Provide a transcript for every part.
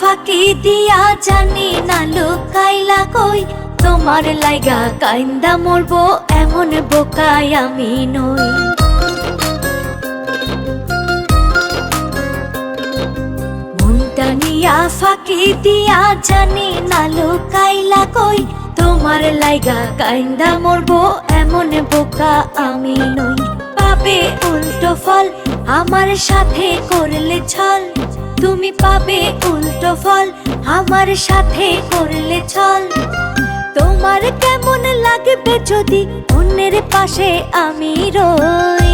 ফাঁকি দিয়া জানি না লুকাইলা কই? তোমার লাইগা কাইন্দা মরবো, এমন বোকাই আমি নই। মনটা নিয়া ফাঁকি দিয়া জানি না লুকাইলা কই? তোমার লাইগা কাইন্দা মরবো, এমন বোকা আমি নই। পাবে উল্টো ফল আমার সাথে করলে ছল। তুমি পাবে উল্টো ফল, আমার সাথে করলে চল। তোমার কেমন লাগবে যদি অন্যের পাশে আমি রই?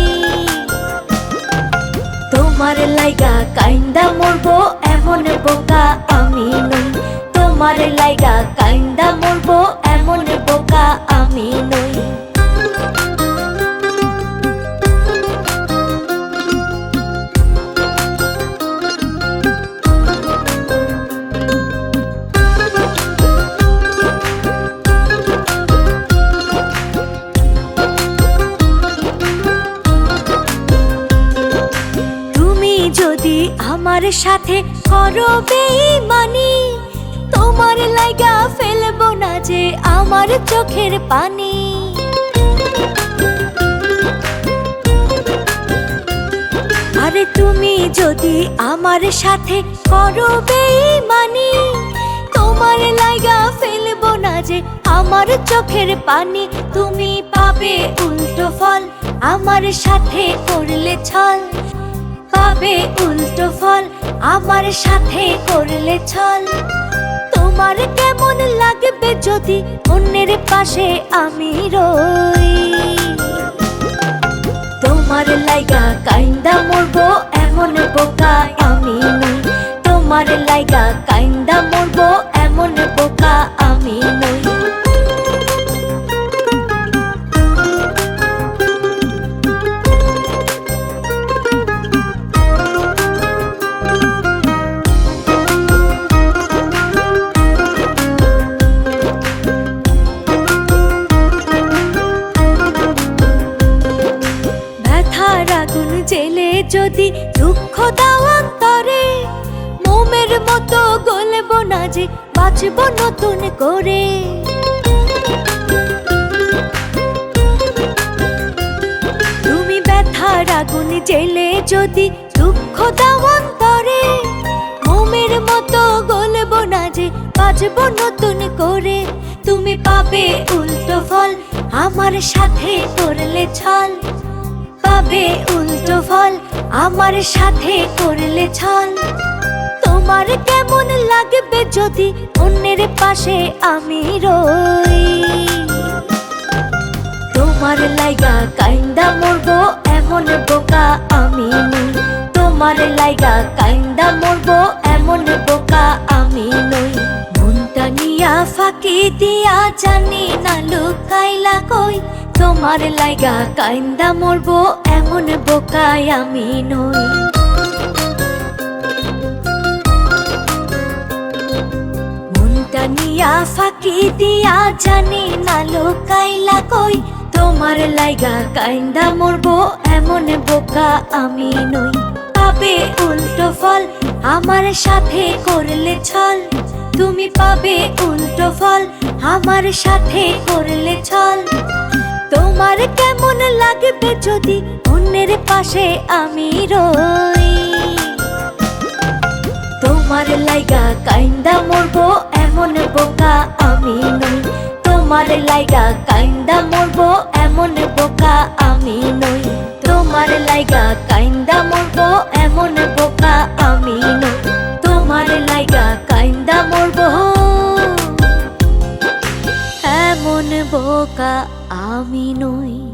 তোমার লাইগা কাইন্দা মরবো, এমন বোকা আমি নই। তোমার লাইগা কাইন্দা মরবো, এমন বোকা আমি নই। যদি আমার সাথে করো বেইমানি। তোমার লাইগা ফেলব না যে আমার চোখের পানি। আরে তুমি যদি আমার সাথে করো বেইমানি, তোমার লাইগা ফেলব না যে আমার চোখের পানি। তুমি পাবে উল্টো ফল, আমার সাথে করলে ছল। পাবে উল্টো ফল, আমার সাথে করলে ছল তোমার কেমন লাগবে যদি অন্যের পাশে আমি রই? তোমার লাইগা কাইন্দা মরবো, এমন বোকা আমি নই। তোমার লাইগা কাইন্দা মরবো, এমন বোকা জেলে যদি দুঃখ দাও অন্তরে, মোমের মতো গলবো না যে বাঁচবো নতুন করে। তুমি ব্যথার আগুন জেলে যদি দুঃখ দাও অন্তরে, মোমের মতো গলবো না যে বাঁচবো নতুন করে। তুমি পাবে উল্টো ফল, আমার সাথে করলে ছল। পাবে উল্টো ফল আমার সাথে করলে ছল তোমার কেমন লাগবে যদি অন্যের পাশে আমি রই? তোমার লাইগা কাইন্দা মরবো, এমন বোকা আমি তোমার লাইগা কাইন্দা মরবো, এমন দিয়া জানি না লুকাইলা কই? তোমার লাইগা কাইন্দা মরবো, এমন বোকাই আমি নই। নিয়া ফাঁকি দিয়া জানি না লোকাইলা কই? তোমার লাইগা কাইন্দা মরবো, এমন বোকা আমি নই। পাবে উল্টো ফল আমার সাথে করলে ছল। তুমি পাবে উল্টো ফল, আমার সাথে করলে ছল তোমার কেমন লাগবে যদি অন্যের পাশে আমি রই? তোমার লাইগা কাইন্দা মরবো, এমন বোকা আমি নই। তোমার লাইগা কাইন্দা মরবো, এমন বোকা আমি নই। তোমার লাইগা এমন বোকা আমি নই।